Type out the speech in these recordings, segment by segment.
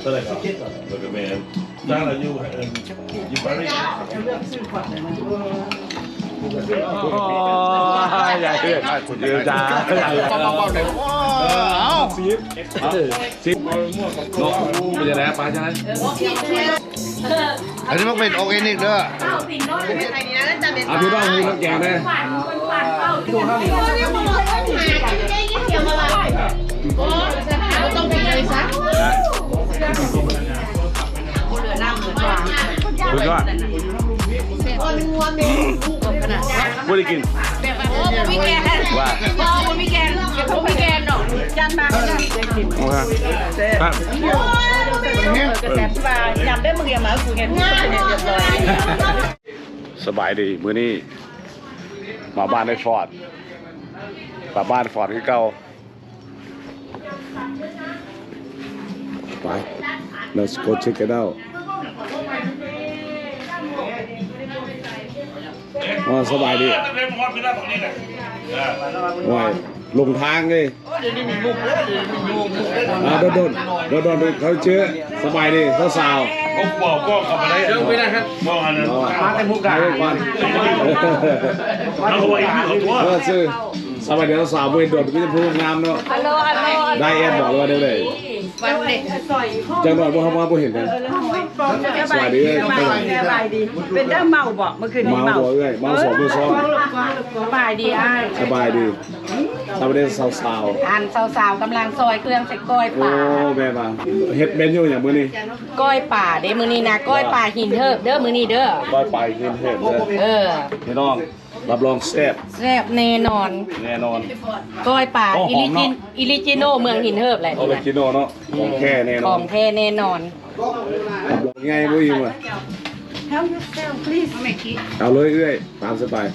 เท่าไหร่ครับแล้วก็แม่จ้างเราอยู่เอิ่มอยู่ปารีสโอ้ยใหญ่เกินเดี๋ยวจ้าใหญ่ใหญ่เอาซีฟซีฟนกเป็นยังไงปลาใช่ไหมอันนี้มันเป็นออร์แกนิกเด้อเอาพี่บ้างมีน้ำแกงเลยต้องไปเลยซะ คุณก็ไม่ได้กินโอ้ผมมีแกนว่าโอ้ผมมีแกนผมมีแกนเนาะจันมาโอเคครับกระแสปลาจำได้มึงอย่ามาคุยกันเรียบร้อยสบายดีมื้อนี้มาบ้านในฟอร์ดกลับบ้านฟอร์ดคือเก่าไป let's go check it out อ๋อสบายดีเต็มฮอตไม่ได้ตรงนี้แหละว่ายลงทางเลยอ่าโดนโดนโดนโดนโดนเขาเชื่อสบายดีสาวก็บอกก็ขับมาได้ๆเชื่อไม่ได้ครับบอกอันนั้นมาแต่มุกดาก่อนเราไว้ที่เขาตัวเออชื่อสบายดีสาวเว้ยโดดไม่จะพูดงามเนาะฮัลโหลฮัลโหลได้แอดบอกเลยว่าเดี๋ยวเลย วันเด็กจังหวัดบ่เขามาบ่เห็นกันสวัสดีเอ้ยสบายดี เป็นเด้อเมาบ่เมื่อคืนนี้เมาเมาบ่เอ้ยเมาสองมือซ้อนสบายดีอ้ายสบายดีสบายดีสาวอ่านสาวๆกำลังซอยเครื่องใส่ก้อยๆโอ้ป่าแม่มาเฮ็ดเบนอยู่อย่างมื้อนี้ก้อยป่าเด้มื้อนี้นะก้อยป่าหินเทิบเด้อมื้อนี้เด้อก้อยไปกินเฮ็ดเด้อเออพี่น้อง รับรองแซ่บแซ่บแน่นอนแน่นอน ก้อยป่าโอ้อิหอลิมจิเนาะ นอิลิจิโนเมืองหินเทิบแหละเอาไปกินโนเนาะของแค่แน่นขออนงแท้แน่นอน รับรองง่ายบ่อยู่อะเอาเลยเอ้ยตามสบาย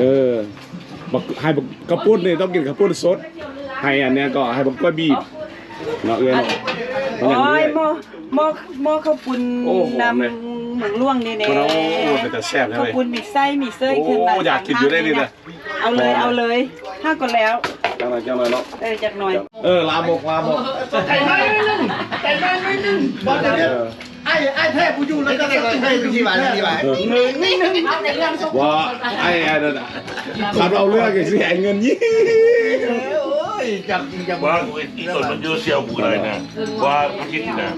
เออบักให้บักกระปุ้นนี่ต้องกินกระปุ้นสด ให้อันเนี้ยก็ให้บักกล้วยบีบเนาะเอ้ยเนาะ โอ้ยหม้อหม้อหม้อข้าวปุ้นโอ้หอมเลยนำเหมืองล่วงนี่มันเอาโอ้เป็นแต่แซ่บเลยข้าวปุ้นมีไส้มีเส้ยโอ้ขึ้นมาอยากกินอยู่ได้นี่นะเอาเลยเอาเลยถ้าก็แล้วจังหน่อยจังหน่อยเนาะเออจากหน่อยเออลาบกลาบกใจน้อยนิดนึงใจน้อยนิดนึงบอกเดี๋ยวเอนี้อไอ้ไอ้แท้ผู้อยู่แล้วก็จะให้ที่บ้านที่บ้านหนึ่งนิดนึงว่าไอ้ไอ้นั่นน่ะขับเอาเรื่องไอ้สิไอ้เงินยี่โอ้ ยจับจริงจับว่าอีต้นมันเยอะเสียวกูเลยนะว่าคิดนะ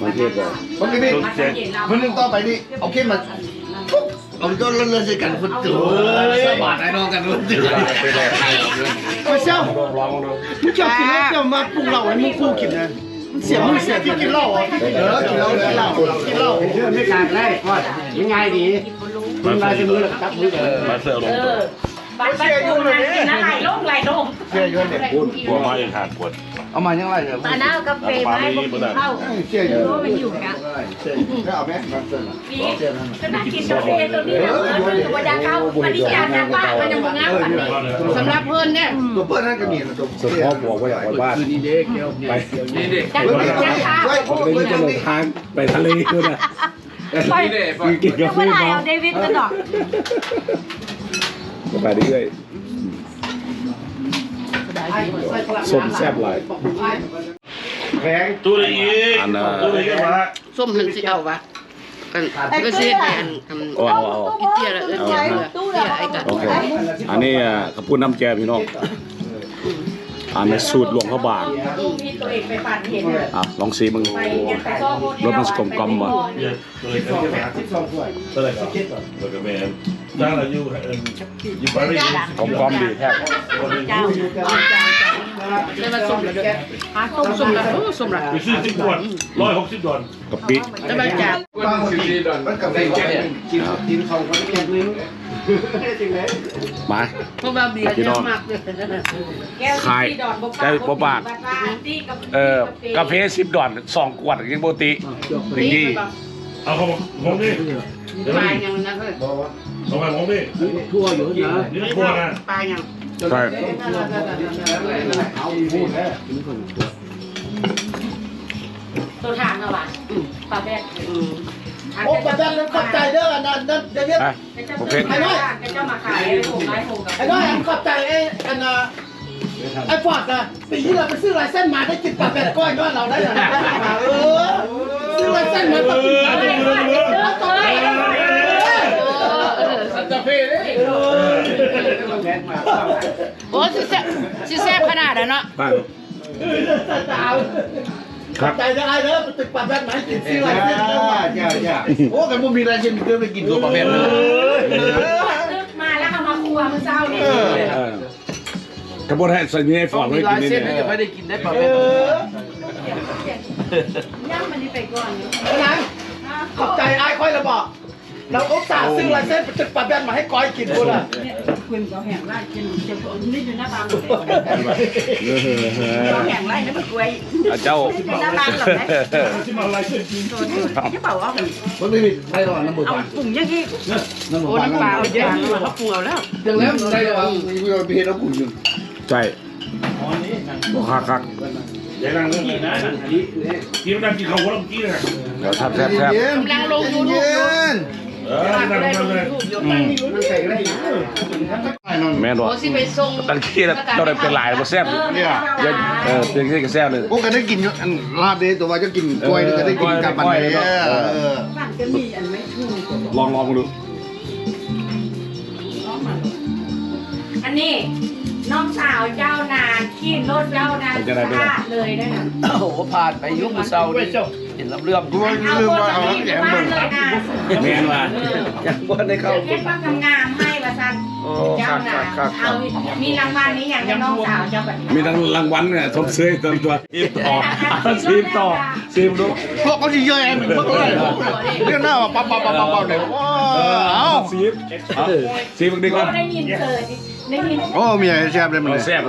มาเทศก่อนคนนี้ต้นเจ็ดมันนึงต่อไปนี่เอาเข้มมาเอาก็เลื่อนๆใส่กันคนตื่นสบายไอ้น้องกันคนตื่นโอ้ยเจ้ามึงจะกินแล้วจะมาปรุงเหล้าให้มึงกูกินนะเสียมึงเสียที่กินเหล้าอะเออกินเหล้ากินเหล้ากินเหล้าเชื่อไม่ขาดได้ก็ยังไงดีคุณลายจะมือจับมือกันมาเสือลงตัวบ้านบ้านกูนะกินะไรลงไหลลง เสียอยู่เนี่ยพูดกลัวมาอีกหางปวดเอามายังไงเหรออันนั้นกาแฟไม้บุกเข้าเสียอยู่มันอยู่กันไม่เอาไหมมันเส้นอะปีก็นั่งกินกาแฟตัวนี้เนี่ยเออตัวอยาเข้าอันนี้อยากจะบ้านมันยังมึงอะสำหรับเพิ่นเนี่ยตัวเปิ้ลนั่นก็มีนะตัวสุดพ่อบอกว่าอยากไปบ้านนี่เด็กเกี่ยวไปนี่เด็กจังจังค่ะเฮ้ยผมเลยจะลงทางไปทะเลด้วยนะไปคือกินกาแฟเมื่อไหร่เนาะเอาเดวิดกันหรอกไปเรื่อย สมแซ่บหลายแพงตัวนี้อีกอันน่ะตัวนี้ก็มาส้มหันสิเอาวะกันก็เสียแทนทำโอ้เอาเอาอีเตี้ยละเออเตี้ยละเตี้ยไอ้กันโอเคอันนี้อะกระปุ้นน้ำแกพี่น้องอันนี้สูตรหลวงพระบางมีตัวเองไปปั่นเห็นอะลองซีมึงไปยังไปซ่อมรสมันสกลมกลมว่ะ เนี่ยตัวนี้ก็มาเท่าไหร่ครับแล้วก็แม่จ้าเราอยู่อยู่ปารีสกลมกลมดีแท้ได้มาส้มละด้วยหาต้มส้มละโอ้ส้มละไปซื้อสิบขวดร้อยหกสิบดอลกะปิได้มาจากบางทีมันกับในแก่กินกินของคนกินนึงจริงไหมมาพราะว่าเบียร์เยอะมากเลยขายได้บ่บาทเออกาแฟสิบดอนสองขวดยังปกติถึงที่เอาของผมนี่เดี๋ยวปลานย่างนั้นเลย เอาไปผมนี่ทั่วอยู่นะนี่ครัวนะปลาอย่างใช่ตัวทางเอาวะปลาแบกโอ้ประเด็นนั้นขอบใจเด้อนั่นนั่นเดี๋ยวนี้ไปโอเคไอ้น้อยเจ้ามาขายผมไม้ผมกับไอ้น้อยขอบใจไอ้อันน่ะไอ้ฟอดนะปีที่เราไปซื้อลายเส้นมาได้กินปลาเป็ดก้อยก็เราได้เหรอเออซื้อลายเส้นมาปลาเป็ดก้อยสัน ตะเพเนี่ยโอ้สิแซ่บสิแซ่บขนาดนั้นเนาะบ้างขับใจได้เด้อไปตึกปลาเป็ดไหนกินซื้อลายเส้นมาจ้าจ้าโอ้กันมุมมีลายเส้นเพื่อไปกินตัวปลาเป็ดเลยตึกมาแล้วเอามาครัวมื้อเช้านี่เออกระบวนการใส่เนื้อให้ฟอดไว้กินนี่เนี่ยไม่ได้กินได้ปลาเป็ดย่างมันนี่ไปก่อนนะขอบใจไอ้ค่อยระบอก เราอุตส่าห์ซื้อลายเส้นไปตึกปลาเป็ดมาให้ก้อยกินกูล่ะคุณก็แห้งไร่กินเจ็บนี่อยู่หน้าบ้านเออเออเออก็แห้งไร่นี่มันกล้วยอะเจ้าหน้าบ้านหรอไหมที่มาอะไรเช่นกินจะเป่าเอามันไม่มีใครหรอกน้ำมันเอาปุ่มยังที่น้ำมันโอ้น้ำปลาเอาเยอะเขาปรุงเอาแล้วอย่างแล้วใครหรอกมีไปเห็นแล้วกูอยู่ใช่บอกคักคักอย่านั่งเรื่องเลยนะกินนั่งกินข้าวหัวลำกี้นะเดี๋ยวทับแซ่บแซ่บกำลังลงยูทูบ แม่นบ่ตั้งที่แล้วเจ้าได้เป็นหลายบ่แซ่บเนี่ยเออเป็นที่ก็แซ่บเลยโอ้ก็ได้กินลาบเด้ตัวว่าจะกินกล้วยก็ได้กินกับมันเลยบ้านก็มีอันไม่ถูกลองลองดูอันนี้ น้องสาวเจ้านานขี่รถเจ้านานเลยนะโอ้โหผ่านไปยุคเศร้านี่เห็นลำเลื่อมกล้วยลืมว่าเอาแกงบ้าเบิ่นงเลยนะแม่นว่ายังบ่ได้เข้าเก็บความงามให้ประสันโอ้เจ้าครับนาครับครับเอามีรางวัลนี้อย่างน้องสาวเจ้าแบบมีทั้งรางวัลเนี่ยทบเสื้อเติมตัวซีมต่อซีมต่อซีมดูพวกเขาจะเยอะแยะเหมือนพวกเลยเรื่องหน้าว่าปั๊บปั๊บปั๊บปั๊บเลยว้าวซีมซีมดีกว่าได้ยินเกิด ได้ยินโอ้มีอะไรแซ่บเลยมันเราแซ่บ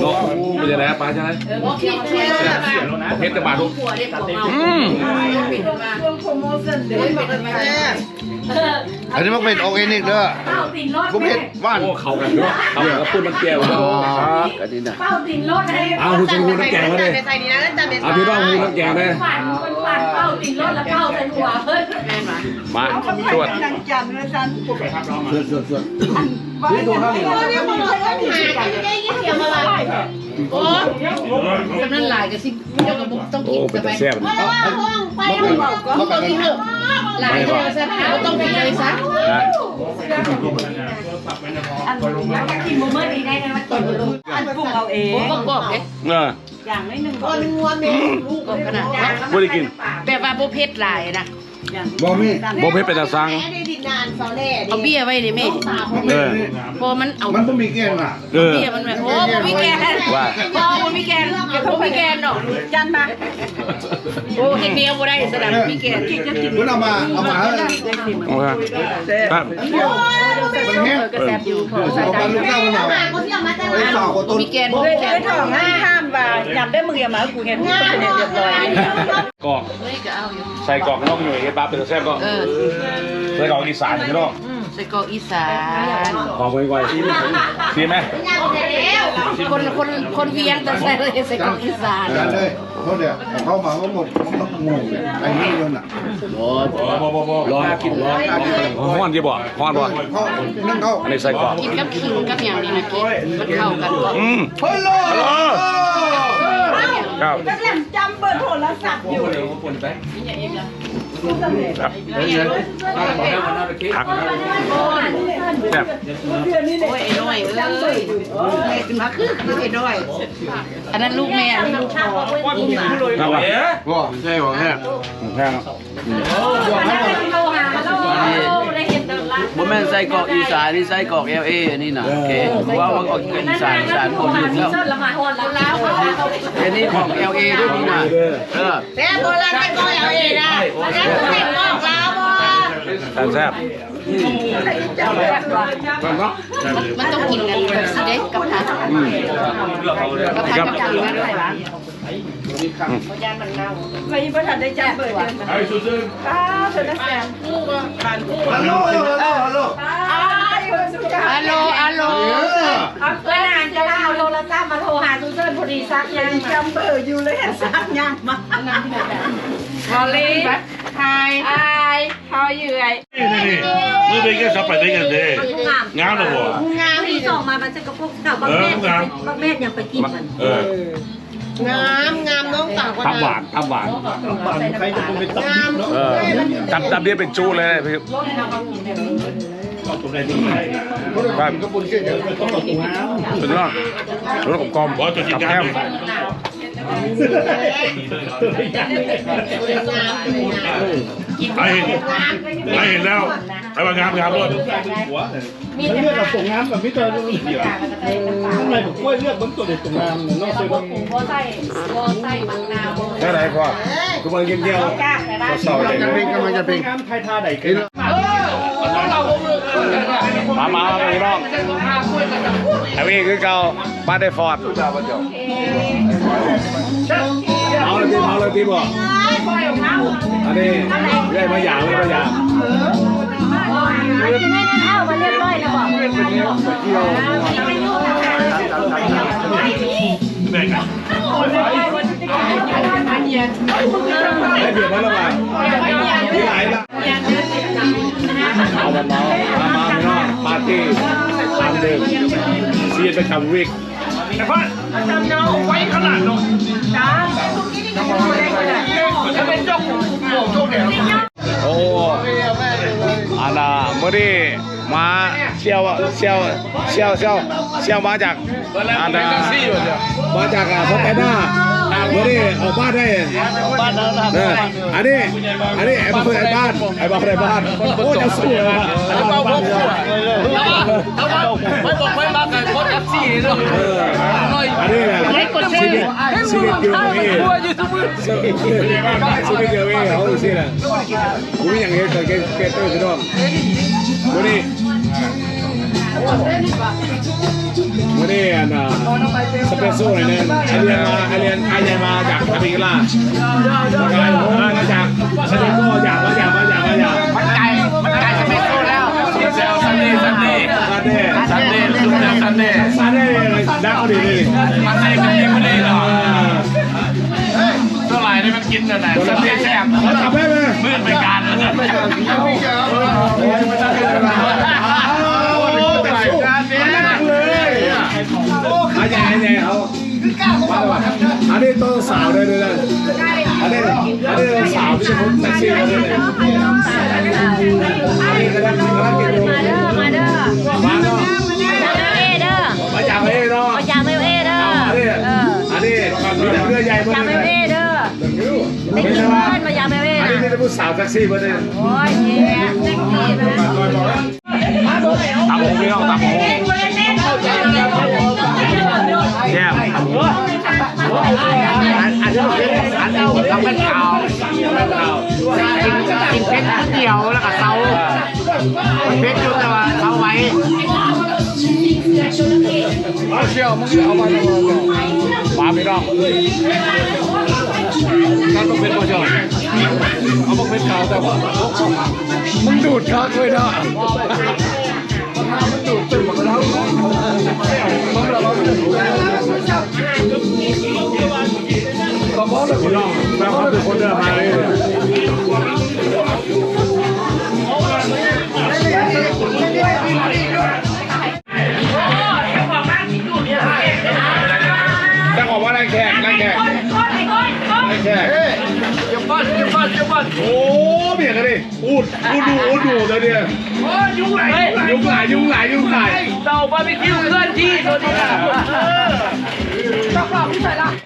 เนาะเป็นยังไงปลาใช่ไหมโอเคเชื่อเพชรตะบาทุกหัวได้ของเอาอืมช่วงโปรโมชั่นเดี๋ยวบอกกันไปเอออันนี้มันเป็นออร์แกนิกเด้อเป้าตินรถกูเผ็ดว่านโอ้เข้ากันเนาะเข้ากันกับปุ้นมันแก้วเนาะครับอันนี้นะเป้าตินรถให้เอาคุณจะหูน้ำแกงมาเลยเอาพี่ต้องหูน้ำแกงเลยฝันคนฝันเป้าตินรถแล้วเป้าใส่หัวเพิ่นแม่นมามาตรวจส่วนส่วนส่วนนี่ดูข้าวเหนียวโอ้กำนันหลายก็สิเจ้ากับบุกต้องโอ้กินเป็นไปตะแซ่บมาเป็นเขากันกินเถอะหลายเจ้าซะบ่ต้องกินเลยซะนะอันแล้วก็กินบ่เมื่อดีได้นะว่ากินบ่รู้อันปรุงเอาเองบอกบอกเด้เอออย่างน้อยหนึ่งก่อนบอกขนาดบ่ได้กินแบบว่าบ่เผ็ดหลายนะ บ่มีบ่เพชรเป็นตะสังเอาเบี้ยไว้ดิแม่เออพอมันเอามันบ่มีแกงอะเออเบี้ยมันแบบโอ้บ่มีแกนว่าบ่บ่มีแกนเก็บบ่มีแกนดอกจันมาโอ้เฮ็ดเดียวบ่ได้สดับมีแกนมันเอามาเอามาโอเคครับ มันแห้งก็แซ่บอยู่พอเอาไปลูกเต้ามันเอาไอ้ต่อคนต้นมีแกนเคยเคยถองห้ามห้ามว่าอยากได้มืออย่ามากูเห็นผู้คนเรียบร้อยกอกเฮ้ยก็เอาอยู่ใส่กอกน้องหน่วยเฮ็ดปลาเป็นตะแซ่บก็เออใส่กอกอีสานใช่เนาะ ใส่กรอกอีสานหอมไวๆซีไหมคนคนคนเวียงแต่ใส่เลยใส่กรอกอีสานกันเลยเขาเดี๋ยวเข้ามาก็หมดงงไอ้นี่ยนอะบ่บ่บ่ร้อนกินร้อนฮ้อนกี่บ่ฮ้อนบ่เขานั่งเขาอันนี้ใส่กอกกินกับขิงกับอย่างนี้นะกินมันเข้ากันก็อืมเฮ้ยโลครับจำเบอร์โทรศัพท์อยู่ ครับผักแซ่บโอ้ยไอ้น้อยเอ้ยแม่ขึ้นมาคือคือไอ้น้อย อันนั้นลูกแม่อันนี้ลูกพ่อครับว่าว้าใช่ป่ะเนี่ยแห้งโทรหาเราได้เห็นตลาด บ่แม่นไส้กรอกอีสานนี่ไส้กรอก LA นี่นะโอเคว่าว่าออกอีสานอีสานคนอื่นแล้วละมาฮอนแล้วอันนี้ของ LA ด้วยนี่นะเออแต่โบราณไม่ก็เอาเองนะแล้วไม่บอกเราบ่แซ่บครับเนาะมันต้องกินกันแบบสิเด็กกับผักกับผักกับผัก มันอะไรวะยานมันเน่าไม่ประทันได้จำเบอร์เดือนไอ้สุดซึ่งป้าเธอนะแซมฮัลโหลฮัลโหลฮัลโหลอ้าวสุดาอัลโหลอัลโหลเอาเพื่อนอ่านจะเอาโทรศัพท์มาโทรหาซูเซอร์พอดีซักยังจำเบอร์อยู่เลยเห็นซักยังมาฮอลลี่ไฮไอ้เขาอยู่ไอ้นี่นี่นี่มือเป็นแค่สับไปได้กันเด้งามเลยบ่งานที่สองมามันจะกระปุกเก่าบางแม่บางแม่ยังไปกินมันเออ งามงามน้องสาวคนทำหวานทำหวานใครจะเป็นตับงามเออจับจับเดียวเป็นจูเลยพี่ตรงไหนที่ไหนครับก็ปุ่นเชื่อเดี๋ยวต้องตรงน้ำสุดยอดรสกลมบอสจะกินกับยาแก้ม ไหมไอเห็นไอเห็นแล้วไอ้บางงามงามรถเลือดกับตรงน้ำกับมิเตอร์เดียวข้างในผมกล้วยเลือดบนตัวเด็กตรงน้ำนอกเสื้อแค่ไหนพ่อทุกคนกินเดียวเศร้าเลยจะเป็นกำลังจะเป็นน้ำไทยท่าใดกันมามามาพี่น้องไอ้พี่คือเก่าบ้านได้ฟอร์ด เอาเลยทีเอาเลยทีบอกอันนี้ได้มาอย่างเลยมาอย่างอันนี้ได้เข้ามาเรียบร้อยแล้วบอกแม่กันได้เบียดมาแล้วป่ะมีหลายละเอามาเมามามาพี่น้องปาร์ตี้ตามเดิมเชียร์ประจำวิก ไอ้พ่อจำเงาไว้ขนาดเนาะโอ้อันน่ะเมื่อนี้มาเชี่ยวเชี่ยวเชี่ยวเชี่ยวเชี่ยวมาจากอันน่ะมาจากอะพบแอนนา เมื่อนี้ออกบ้านได้บ้านนะอันนี้อันนี้ไอ้บ้านไอ้บ้านไอ้บ้านไอ้บ้านโอ้จะสู้เลยไอ้บ้านบ้านไม่บอกไม่มากับคนกับซี่เลยเอออันนี้แหละชีวิตชีวิตเดียวเองชีวิตเดียวเองเขาสิแหละกูไม่อย่างเงี้ยแต่แกแกเตอร์พี่น้องวันนี้วั นนี้อันสเปซโซ่หน่อยนึงไอเรียนมาไอเรียนไอเรียนมาจากอเมริกาจากอะไรมาจากสเปซโซ่อยากมาอยากมาอยากมาอยากมันไก่มันไก่จะไม่แล้วเซลซันเดย์ซันเดย์ซาเด้ซันเดย์ลูกเซลซันเดย์ซาเด้ดักเอาดีเลยมันไก่กับยังไม่ได้หรอเท่าไหร่นี่มันกินอะไรตัวซันเดเต้ย์แซ่บมืดไปการแล้วเนะ อา ใหญ่ใหญ่เขาอันนี้ต้นสาวเลยเลยอันนี้อันนี้สาวที่ผมแท็กซี่เลยมาเด้อมาเด้อมาเนาะเอเด้อมาจากเอเนาะเอายาเมลเอเด้ออันนี้อันนี้มีแต่เรือใหญ่มายาเมเลลเอยเด้อได้ไม่กินเพื่ว่าอนมายาเมลเออันนี้นะมีแต่ผู้สาวแท็กซี่มาเลยโอ้ยเย้แท็กซี่เลยตามผมพี่น้องตามผม อันนี้อันนี้เราเป็นข่าวกินกินเพชรเดียวแล้วก็เตาเพชรอยู่แต่ว่าเตาไว้เชี่ยวมึงเอามามาพี่น้องการต้องเป็นผู้ชายเอามาเป็นขาวแต่ว่ามึงดูดคักเลยนะมันดูดตึมหมดแล้ว พี่น้องแม่ครับทุกคนเดินมาเลยแต่บอกว่าไรแขกไรแขกไรแขกเดี๋ยวบ้านเดี๋ยวบ้านเดี๋ยวบ้านโอ้เบียกันดิอูดอูดูอูดูเลยเนี่ยยุ่งไหลยุงหลายยุงหลายยุงหลายเตาบาร์บีคิวเคลื่อนที่ตัวนี้โอ้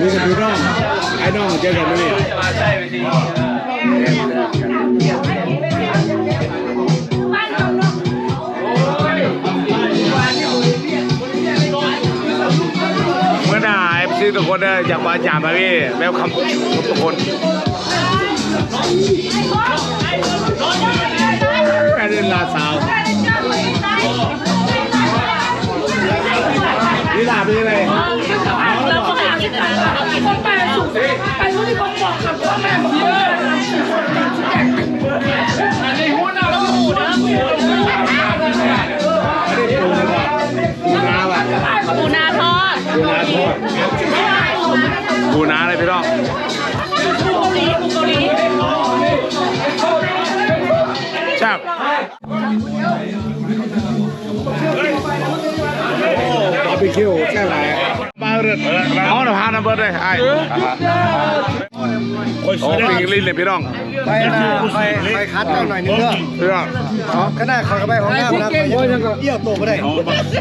นี่คือพี่น้องไอ้น้องเจอกันนี่เมื่อหนาเอฟซีทุกคนอยากมาจามมาพี่แววคำทุกคนแค่เดินลาสาวนี่ลาเป็นยังไง คนแปลสุดไปรู้ที่คนบอกคำว่าแม่บอกว่าปูนาทอดปูนาเลยพี่น้องแซ่บบาร์บีคิว แซ่บไรปลาเอเอาหน้าพาน้ำเบิร์ดเลยไอ้โอ้ปีกลิ้นเลยพี่น้องไปนะไปไปคัดเอาหน่อยนึงเถอะพี่น้องขนาดเขาก็ไปของน้ำนะโอ้ยยังก็เอี้ยวโตก็ได้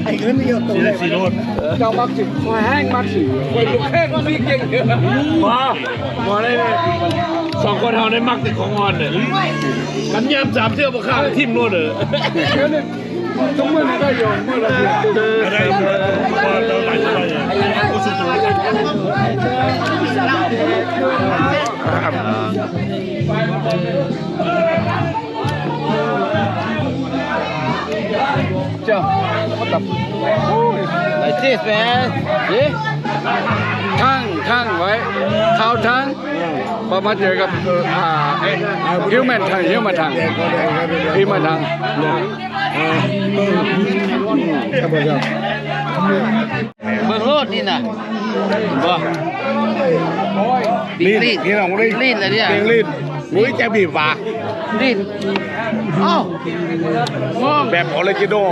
ไอ้เงินเอี้ยวโตได้สี่โรดเจ้ามักสิคอยแห้งมักสิคอยลูกแห้งมีเก่งเยอะมามาได้เลยสองคนเฮาได้มักแต่ของอ่อนเนี่ยกันยามสามเที่ยวบ่ข้าวทิ่มโน่นเลย วอะไรพอเราหลายคนเลยกู สุดตัวเจ้าเขาตับไอ้ที่แม่ดิทั้งทั้งไว้ข้าวทั้งพอมาเจอกับอ่าฮิวแมนทางฮิวแมนทางฮิวแมนทางเบิ่งโลดนี่น่ะบ่ลิ้นพี่น้องลิ้นลิ้นอะไรเนี่ยเก่งลิ้นอุ้ยจะบีบปากลิ้นอ้าวแบบออริจินอล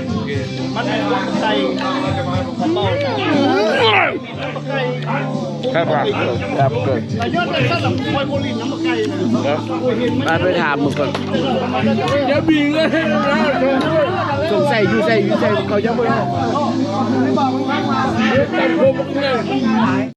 บบ่จุดไหนนั่งแซมแล้วแซมแล้วว้าเฮ้ยคนแซมสู้กินนเดียวครับครับครับเกิดไปถามมึงก่อนอย่าบีเลยนะสงสัยอยู่ใส่อยู่ใส่เขาจะไม่